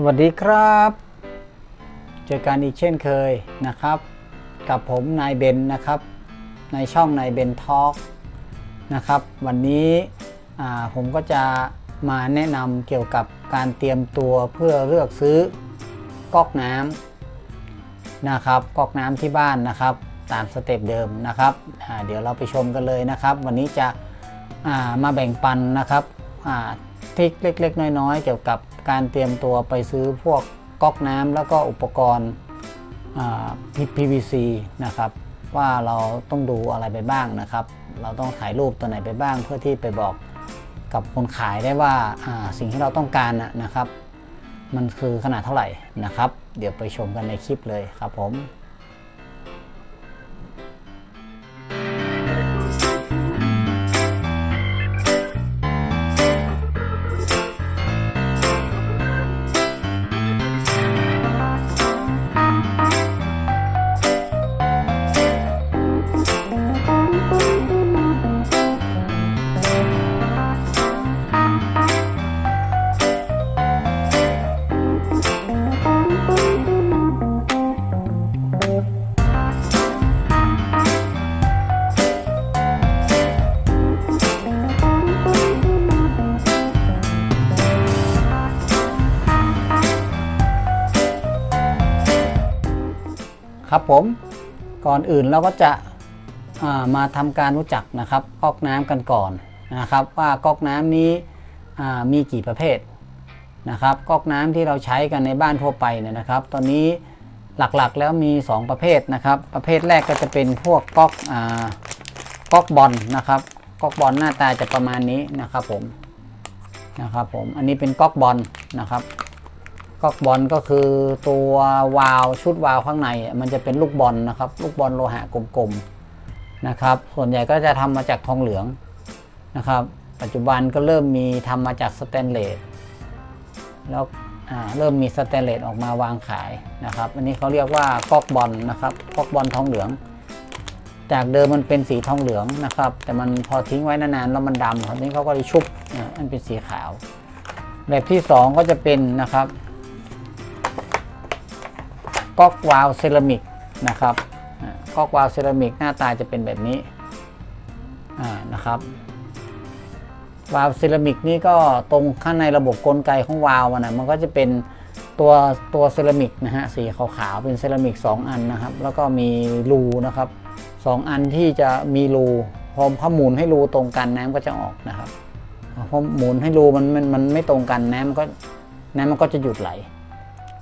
สวัสดีครับ เจอกันอีกเช่นเคยนะครับ กับผมนายเบนนะครับ ในช่องนายเบนทอล์กนะครับ วันนี้ผมก็จะมาแนะนำเกี่ยวกับการเตรียมตัวเพื่อเลือกซื้อก๊อกน้ำนะครับก๊อกน้ำที่บ้านนะครับ ตามสเต็ปเดิมนะครับเดี๋ยวเราไปชมกันเลยนะครับ วันนี้จะามาแบ่งปันนะครับ ทริคเล็ก ๆ น้อย ๆ เกี่ยวกับการเตรียมตัวไปซื้อพวกก๊อกน้ำแล้วก็อุปกรณ์อ่า PVC นะครับว่าเราต้องดูอะไรไปบ้างนะครับ เราต้องถ่ายรูปตัวไหนไปบ้าง เพื่อที่ไปบอกกับคนขายได้ว่าาสิ่งที่เราต้องการนะครับ มันคือขนาดเท่าไหร่นะครับ เดี๋ยวไปชมกันในคลิปเลยครับผม ผมก่อนอื่นเราก็จะามาทำการรู้จักนะครับก๊อกน้ำกันก่อนนะครับ ว่าก๊อกน้ำนี้มีกี่ประเภทนะครับก๊อกน้ำที่เราใช้กันในบ้านทั่วไปเนี่ยนะครับ ตอนนี้หลักๆแล้วมี 2 ประเภทนะครับ ประเภทแรกก็จะเป็นพวกก๊อกก๊อกบอลนะครับก๊อกบอลหน้าตาจะประมาณนี้นะครับผมนะครับผมอันนี้เป็นก๊อกบอลนะครับ ก๊อกบอลก็คือตัววาล์วชุดวาล์วข้างใน มันจะเป็นลูกบอลนะครับ ลูกบอลโลหะกลมๆนะครับ ส่วนใหญ่ก็จะทำมาจากทองเหลืองนะครับ ปัจจุบันก็เริ่มมีทำมาจากสแตนเลสแล้วเริ่มมีสแตนเลสออกมาวางขายนะครับ อันนี้เขาเรียกว่าก๊อกบอลนะครับก๊อกบอลทองเหลือง จากเดิมมันเป็นสีทองเหลืองนะครับ แต่มันพอทิ้งไว้นานๆแล้วมันดำครับนี้เขาก็เลยชุบอันเป็นสีขาว แบบที่สองก็จะเป็นนะครับ ก๊อกวาล์วเซรามิกนะครับก๊อกวาล์วเซรามิกหน้าตาจะเป็นแบบนี้นะครับวาล์วเซรามิกนี่ก็ตรงข้างในระบบกลไกของวาล์วมันนะมันก็จะเป็นตัวตัวเซรามิกนะฮะสีขาวๆเป็นเซรามิก2 อันนะครับ แล้วก็มีรูนะครับสองอันที่จะมีรูพอพอหมุนให้รูตรงกันน้ำก็จะออกนะครับพอหมุนให้รูมันมันมันไม่ตรงกันน้ำก็น้ำมันก็จะหยุดไหล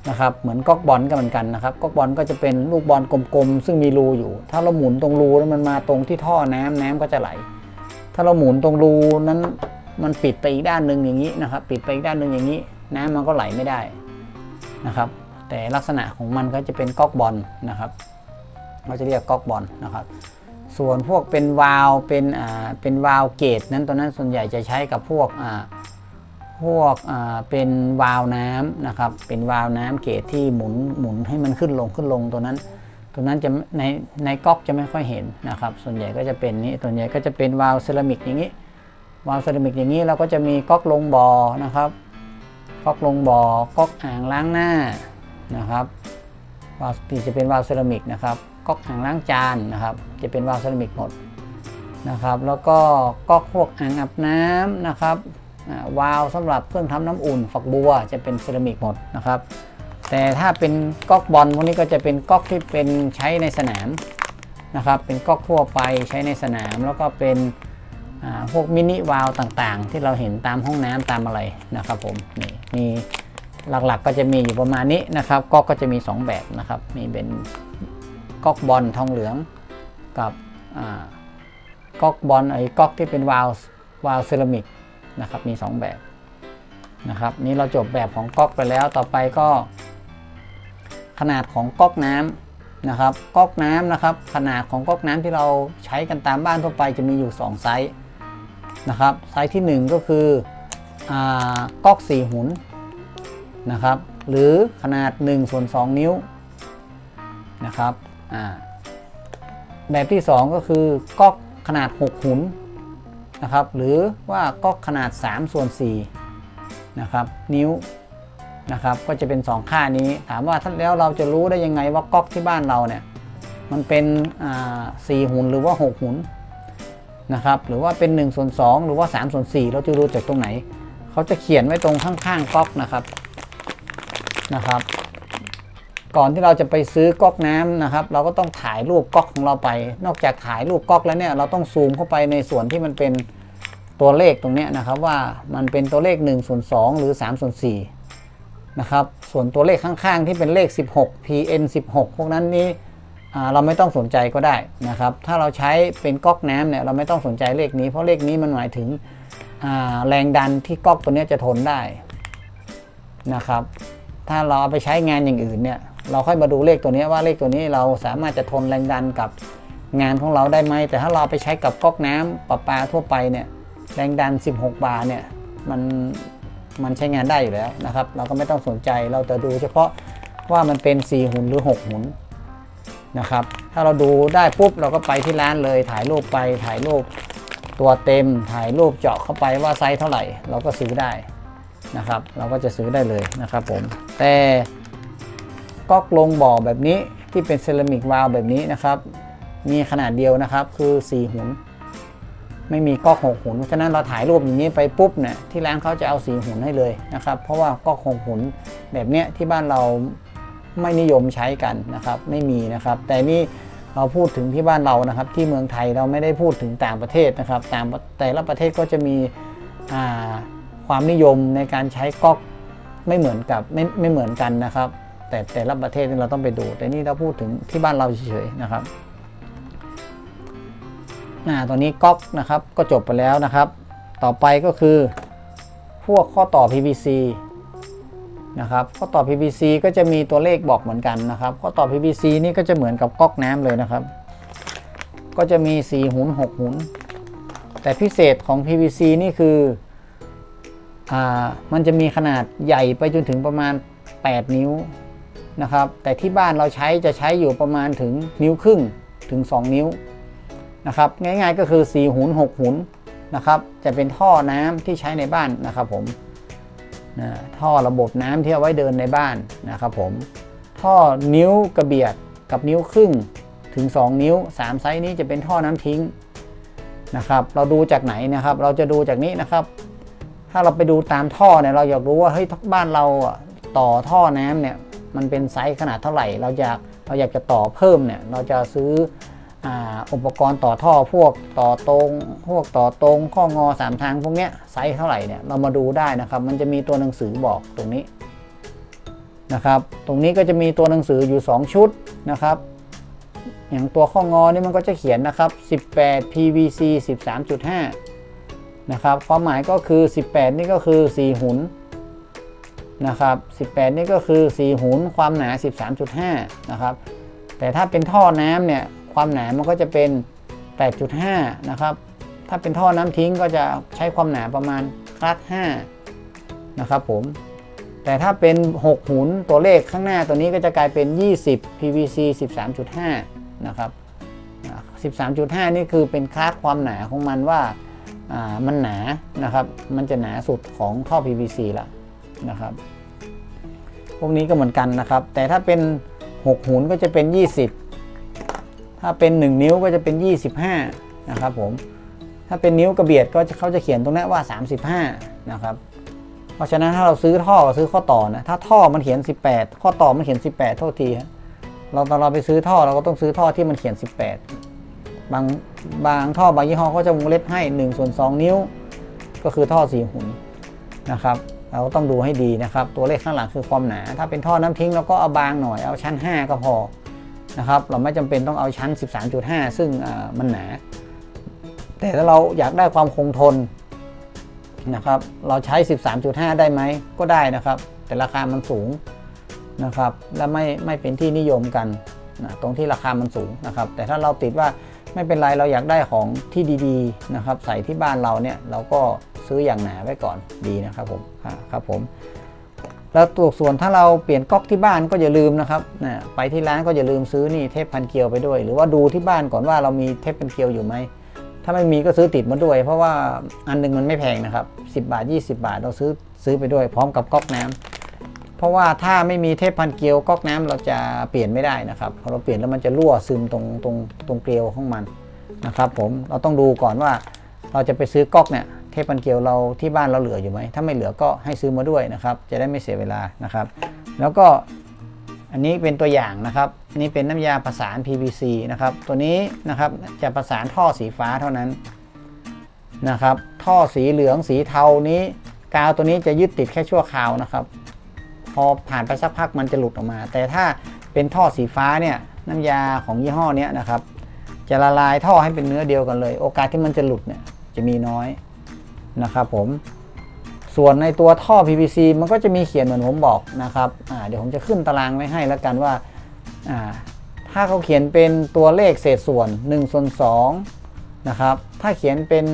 นะครับเหมือนก๊อกบอลก็เหมือนกันนะครับก๊อกบอลก็จะเป็นลูกบอลกลมๆซึ่งมีรูอยู่ ถ้าเราหมุนตรงรูแล้วมันมาตรงที่ท่อน้ำน้ำก็จะไหล ถ้าเราหมุนตรงรูนั้นมันปิดไปอีกด้านหนึ่งอย่างนี้นะครับ ปิดไปอีกด้านหนึ่งอย่างนี้ น้ำมันก็ไหลไม่ได้นะครับ แต่ลักษณะของมันก็จะเป็นก๊อกบอลนะครับเราจะเรียกก๊อกบอลนะครับ ส่วนพวกเป็นวาล์วเป็นอ่าเป็นวาล์วเกตนั้นตัวนั้นส่วนใหญ่จะใช้กับพวกอ่า พวกเป็นวาล์วน้ำนะครับ เป็นวาล์วน้ำเกรดที่หมุนหมุนให้มันขึ้นลงขึ้นลงตัวนั้น ตัวนั้นจะในในก๊อกจะไม่ค่อยเห็นนะครับ ส่วนใหญ่ก็จะเป็นนี้ส่วนใหญ่ก็จะเป็นวาล์วเซรามิกอย่างนี้ วาล์วเซรามิกอย่างนี้เราก็จะมีก๊อกลงบ่อนะครับ ก๊อกลงบ่อ ก๊อกอ่างล้างหน้านะครับ วาล์วที่จะเป็นวาล์วเซรามิกนะครับก๊อกอ่างล้างจานนะครับ จะเป็นวาล์วเซรามิกหมดนะครับ แล้วก็ก๊อกพวกอ่างอาบน้ำนะครับ วาล์วสำหรับเครื่องทำน้ำอุ่นฝักบัวจะเป็นเซรามิกหมดนะครับ แต่ถ้าเป็นก๊อกบอลพวกนี้ก็จะเป็นก๊อกที่เป็นใช้ในสนามนะครับ เป็นก๊อกทั่วไปใช้ในสนามแล้วก็เป็นพวกมินิวาล์วต่างๆ ที่เราเห็นตามห้องน้ำตามอะไรนะครับผมนี่มีหลักๆก็จะมีอยู่ประมาณนี้นะครับก๊อกก็จะมี 2 แบบนะครับ มีเป็นก๊อกบอลทองเหลืองกับก๊อกบอลไอ้ก๊อกที่เป็นวาล์ววาล์วเซรามิก นะครับมี 2 แบบนะครับนี่เราจบแบบของก๊อกไปแล้วต่อไปก็ ขนาดของก๊อกน้ำนะครับก๊อกน้ำนะครับ ขนาดของก๊อกน้ำที่เราใช้กันตามบ้านทั่วไปจะมีอยู่ 2 ไซส์นะครับไซส์ที่ 1 ก็คืออก๊อก4หุนนะครับหรือขนาด1ส่วน2นิ้วนะครับแบบที่ 2 ก็คือก๊อกขนาด 6 หุน นะครับ หรือว่าก็ขนาด3ส่วน4นะครับนิ้วนะครับ ก็จะเป็น 2 ค่านี้ ถามว่าถ้าแล้วเราจะรู้ได้ยังไงว่าก๊อกที่บ้านเราเนี่ยมันเป็นสี่หุ่นหรือว่า 6 หุ่นนะครับหรือว่าเป็น1ส่วน2หรือว่า3ส่วน4เราจะรู้จากตรงไหน เขาจะเขียนไว้ตรงข้างๆก๊อกนะครับนะครับ ก่อนที่เราจะไปซื้อก๊อกน้ำนะครับ เราก็ต้องถ่ายรูปก๊อกของเราไป นอกจากถ่ายรูปก๊อกแล้วเนี่ยเราต้องซูมเข้าไปในส่วนที่มันเป็นตัวเลขตรงนี้นะครับว่ามันเป็นตัวเลข1ส่วน2หรือ3ส่วน4นะครับส่วนตัวเลขข้างๆ ที่เป็นเลข 16 PN 16 พวกนั้นนี้อ่เราไม่ต้องสนใจก็ได้นะครับ ถ้าเราใช้เป็นก๊อกน้ำเนี่ยเราไม่ต้องสนใจเลขนี้ เพราะเลขนี้มันหมายถึงแรงดันที่ก๊อกตัวเนี้ยจะทนได้นะครับ ถ้าเราเอาไปใช้งานอย่างอื่นเนี่ย เราค่อยมาดูเลขตัวนี้ว่าเลขตัวนี้เราสามารถจะทนแรงดันกับงานของเราได้ไหม แต่ถ้าเราไปใช้กับก๊อกน้ำประปาทั่วไปเนี่ยแรงดัน 16 บาร์เนี่ยมันมันใช้งานได้อยู่แล้วนะครับ เราก็ไม่ต้องสนใจเราจะดูเฉพาะว่ามันเป็น 4 หุ่นหรือ 6 หุ่นนะครับ ถ้าเราดูได้ปุ๊บเราก็ไปที่ร้านเลย ถ่ายรูปไปถ่ายรูปตัวเต็มถ่ายรูปเจาะเข้าไปว่าไซส์เท่าไหร่ เราก็ซื้อได้นะครับ เราก็จะซื้อได้เลยนะครับผมแต่ ก๊อกลงบ่อแบบนี้ที่เป็นเซรามิกวาล์วแบบนี้นะครับ มีขนาดเดียวนะครับคือ 4 หุน ไม่มีก๊อก6หุนเพราะฉะนั้นเราถ่ายรูปอย่างนี้ไปปุ๊บเนี่ยที่ร้านเขาจะเอา 4 หุนให้เลยนะครับ เพราะว่าก๊อก6หุนแบบเนี้ยที่บ้านเราไม่นิยมใช้กันนะครับ ไม่มีนะครับ แต่นี่เราพูดถึงที่บ้านเรานะครับ ที่เมืองไทยเราไม่ได้พูดถึงต่างประเทศนะครับต่างแต่ละประเทศก็จะมีความนิยมในการใช้ก๊อกไม่เหมือนกับไม่ไม่เหมือนกันนะครับ แต่แต่ละประเทศนี่เราต้องไปดู แต่นี่เราพูดถึงที่บ้านเราเฉยๆนะครับอ่าตอนนี้ก๊อกนะครับก็จบไปแล้วนะครับ ต่อไปก็คือ พวกข้อต่อ PVC นะครับข้อต่อ PVC ก็จะมีตัวเลขบอกเหมือนกันนะครับ ข้อต่อ PVC นี่ก็จะเหมือนกับก๊อกน้ำเลยนะครับ ก็จะมี 4 หุน6 หุน แต่พิเศษของ PVC นี่คืออ่ามันจะมีขนาดใหญ่ไปจนถึงประมาณ 8 นิ้ว นะครับ แต่ที่บ้านเราใช้จะใช้อยู่ประมาณถึงนิ้วครึ่งถึง 2 นิ้วนะครับ ง่ายๆก็คือ 4 หุน6 หุนนะครับ จะเป็นท่อน้ำที่ใช้ในบ้านนะครับผมนะท่อระบบน้ำที่เอาไว้เดินในบ้านนะครับผม ท่อนิ้วกระเบียดกับนิ้วครึ่งถึง 2 นิ้ว 3 ไซส์นี้จะเป็นท่อน้ำทิ้งนะครับ เราดูจากไหนนะครับ เราจะดูจากนี้นะครับ ถ้าเราไปดูตามท่อเนี่ยเราอยากรู้ว่าเฮ้ยบ้านเราต่อท่อน้ำเนี่ย มันเป็นไซส์ขนาดเท่าไหร่ เราอยากเราอยากจะต่อเพิ่มเนี่ยเราจะซื้ออ,อุปกรณ์ต่อท่อพวกต่อตรง พวกต่อตรงข้องอสามทางพวกเนี้ยไซส์เท่าไหร่เนี่ยเรามาดูได้นะครับ มันจะมีตัวหนังสือบอกตรงนี้นะครับ ตรงนี้ก็จะมีตัวหนังสืออยู่ 2 ชุดนะครับ อย่างตัวข้องอนี่มันก็จะเขียนนะครับ 18 PVC 13.5 นะครับ ความหมายก็คือ 18 นี่ก็คือ 4 หุน นะครับ 18 นี่ก็คือ 4หุนความหนา 13.5 นะครับ แต่ถ้าเป็นท่อน้ำเนี่ย ความหนามันก็จะเป็น 8.5 นะครับ ถ้าเป็นท่อน้ำทิ้งก็จะใช้ความหนาประมาณคลัส5นะครับผม แต่ถ้าเป็น 6หุนตัวเลขข้างหน้าตัวนี้ก็จะกลายเป็น 20 PVC 13.5 นะครับ 13.5 นี่คือเป็นคลาสความหนาของมันว่าอ่ามันหนานะครับ มันจะหนาสุดของท่อ PVC ละ นะครับ พวกนี้ก็เหมือนกันนะครับ แต่ถ้าเป็น 6หุนก็จะเป็น 20 ถ้าเป็น 1 นิ้วก็จะเป็น 25 นะครับผม ถ้าเป็นนิ้วกระเบียดก็เขาจะเขียนตรงนี้ว่า 35 นะครับ เพราะฉะนั้นถ้าเราซื้อท่อซื้อข้อต่อนะ ถ้าท่อมันเขียน 18 ข้อต่อมันเขียน 18 โทษทีเราตอนเราไปซื้อท่อเราก็ต้องซื้อท่อที่มันเขียน 18 บางบางท่อบางยี่ห้อเขาจะวงเล็บให้1ส่วน2นิ้ว ก็คือท่อ 4 หุนนะครับ เราก็ต้องดูให้ดีนะครับ ตัวเลขข้างหลังคือความหนา ถ้าเป็นท่อน้ำทิ้งเราก็เอาบางหน่อยเอาชั้น 5 ก็พอนะครับ เราไม่จำเป็นต้องเอาชั้น 13.5 ซึ่งมันหนา แต่ถ้าเราอยากได้ความคงทนนะครับ เราใช้ 13.5 ได้ไหมก็ได้นะครับ แต่ราคามันสูงนะครับ และไม่ไม่เป็นที่นิยมกันนะตรงที่ราคามันสูงนะครับ แต่ถ้าเราติดว่าไม่เป็นไรเราอยากได้ของที่ดีๆนะครับ ใส่ที่บ้านเราเนี่ยเราก็ ซื้ออย่างหนาไว้ก่อนดีนะครับผมครับผมแล้วตัวส่วนถ้าเราเปลี่ยนก๊อกที่บ้านก็อย่าลืมนะครับนะไปที่ร้านก็อย่าลืมซื้อนี่เทปพันเกลียวไปด้วย หรือว่าดูที่บ้านก่อนว่าเรามีเทปพันเกลียวอยู่ไหมถ้าไม่มีก็ซื้อติดมาด้วย เพราะว่าอันหนึงมันไม่แพงนะครับ 10 บาท 20 บาทเราซื้อซื้อไปด้วย พร้อมกับก๊อกน้ำเพราะว่าถ้าไม่มีเทพพันเกลียวก๊อกน้ำเราจะเปลี่ยนไม่ได้นะครับพอเราเปลี่ยนแล้วมันจะรั่วซึมตรงตรงตรงเกลียวของมันนะครับผมเราต้องดูก่อนว่าเราจะไปซื้อก๊อกเนี่ย ทพันเกลียวเราที่บ้านเราเหลืออยู่ไหม ถ้าไม่เหลือก็ให้ซื้อมาด้วยนะครับ จะได้ไม่เสียเวลานะครับ แล้วก็อันนี้เป็นตัวอย่างนะครับอันนี่เป็นน้ำยาประสาน PVC นะครับ ตัวนี้นะครับจะประสานท่อสีฟ้าเท่านั้นนะครับ ท่อสีเหลืองสีเทานี้ กาวตัวนี้จะยึดติดแค่ชั่วคราวนะครับ พอผ่านไปสักพักมันจะหลุดออกมา แต่ถ้าเป็นท่อสีฟ้าเนี่ยน้ำยาของยี่ห้อนี้นะครับ จะละลายท่อให้เป็นเนื้อเดียวกันเลย โอกาสที่มันจะหลุดเนี่ยจะมีน้อย นะครับผมส่วนในตัวท่อ PVC มันก็จะมีเขียนเหมือนผมบอกนะครับเดี๋ยวผมจะขึ้นตารางไว้ให้แล้วกันว่าาถ้าเขาเขียนเป็นตัวเลขเศษส่วน1ส่วน2นะครับถ้าเขียนเป็น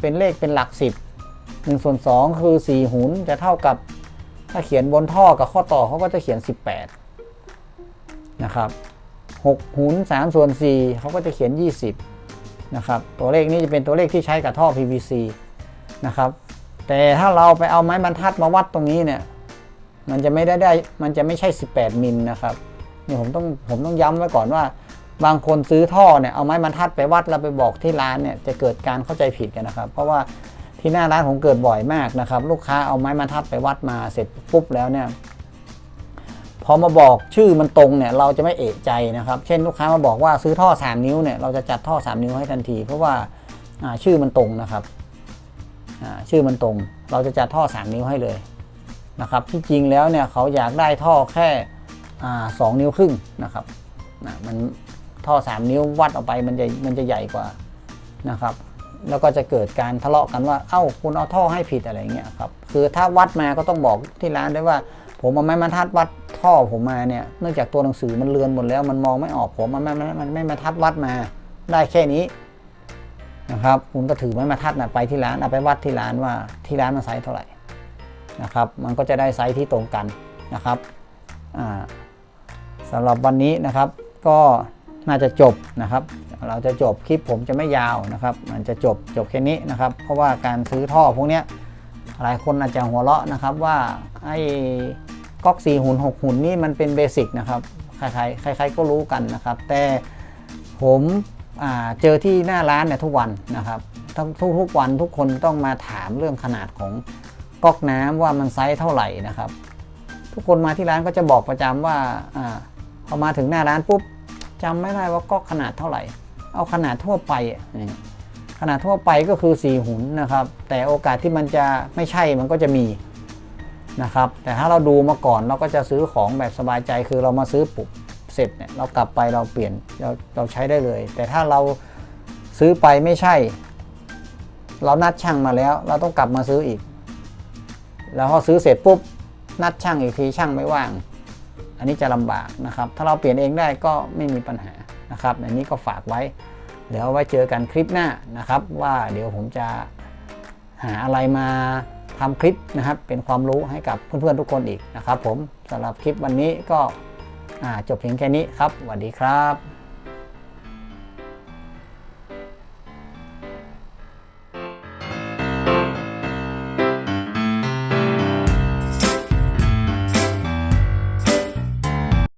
เป็นเลขเป็นหลัก 10 1ส่วน2คือ 4 หุนจะเท่ากับถ้าเขียนบนท่อกับข้อต่อเขาก็จะเขียน 18นะครับ6หุน3ส่วน4เขาก็จะเขียน 20นะครับตัวเลขนี้จะเป็นตัวเลขที่ใช้กับท่อ PVC นะครับ แต่ถ้าเราไปเอาไม้บรรทัดมาวัดตรงนี้เนี่ย มันจะไม่ได้ได้มันจะไม่ใช่ 18 มิลนะครับนี่ผมต้องผมต้องย้ำไว้ก่อนว่า บางคนซื้อท่อเนี่ยเอาไม้บรรทัดไปวัดแล้วไปบอกที่ร้านเนี่ยจะเกิดการเข้าใจผิดกันนะครับ เพราะว่าที่หน้าร้านผมเกิดบ่อยมากนะครับ ลูกค้าเอาไม้บรรทัดไปวัดมาเสร็จปุ๊บแล้วเนี่ยพอมาบอกชื่อมันตรงเนี่ยเราจะไม่เอะใจนะครับ เช่นลูกค้ามาบอกว่าซื้อท่อ 3 นิ้วเนี่ยเราจะจัดท่อ 3 นิ้วให้ทันที เพราะว่าชื่อมันตรงนะครับ ชื่อมันตรง เราจะจัดท่อ 3 นิ้วให้เลยนะครับ ที่จริงแล้วเนี่ยเขาอยากได้ท่อแค่สองนิ้วครึ่งนะครับนะมันท่อ 3 นิ้ววัดออกไปมันจะมันจะใหญ่กว่านะครับ แล้วก็จะเกิดการทะเลาะกันว่า เอ้าคุณเอาท่อให้ผิดอะไรเงี้ยครับ คือถ้าวัดมาก็ต้องบอกที่ร้านได้ว่า ผมเอาไม้บรรทัดวัดท่อผมมาเนี่ย เนื่องจากตัวหนังสือมันเลือนหมดแล้วมันมองไม่ออกผมมันไม่มันมันไม่บรรทัดวัดมาได้แค่นี้ นะครับคุณก็ถือไม้บรรทัดนะไปที่ร้านเอาไปวัดที่ร้านว่าที่ร้านมันไซส์เท่าไหร่นะครับ มันก็จะได้ไซส์ที่ตรงกันนะครับอ่าสำหรับวันนี้นะครับก็น่าจะจบนะครับ เราจะจบคลิปผมจะไม่ยาวนะครับ มันจะจบจบแค่นี้นะครับ เพราะว่าการซื้อท่อพวกเนี้ยหลายคนอาจจะหัวเราะนะครับว่าไอ้ก๊อกสี่หุ่นหกหุ่นนี่มันเป็นเบสิกนะครับใครๆใครๆก็รู้กันนะครับ แต่ผม เจอที่หน้าร้านเนี่ยทุกวันนะครับทุกทุกวันทุกคนต้องมาถามเรื่องขนาดของก๊อกน้ำว่ามันไซส์เท่าไหร่นะครับ ทุกคนมาที่ร้านก็จะบอกประจำว่าอพอมาถึงหน้าร้านปุ๊บจำไม่ได้ว่าก๊อกขนาดเท่าไหร่ เอาขนาดทั่วไปขนาดทั่วไปก็คือ 4 หุนนะครับ แต่โอกาสที่มันจะไม่ใช่มันก็จะมีนะครับ แต่ถ้าเราดูมาก่อนเราก็จะซื้อของแบบสบายใจคือเรามาซื้อปุ๊บ สร็จเนี่ยเรากลับไปเราเปลี่ยนเราเราใช้ได้เลย แต่ถ้าเราซื้อไปไม่ใช่ เรานัดช่างมาแล้ว เราต้องกลับมาซื้ออีก แล้วพอซื้อเสร็จปุ๊บนัดช่างอีกทีช่างไม่ว่าง อันนี้จะลำบากนะครับ ถ้าเราเปลี่ยนเองได้ก็ไม่มีปัญหานะครับ อันนี้ก็ฝากไว้ เดี๋ยวไว้เจอกันคลิปหน้านะครับ ว่าเดี๋ยวผมจะหาอะไรมาทำคลิปนะครับ เป็นความรู้ให้กับเพื่อนๆทุกคนอีกนะครับ ผมสำหรับคลิปวันนี้ก็ จบเพียงแค่นี้ครับสวัสดีครับ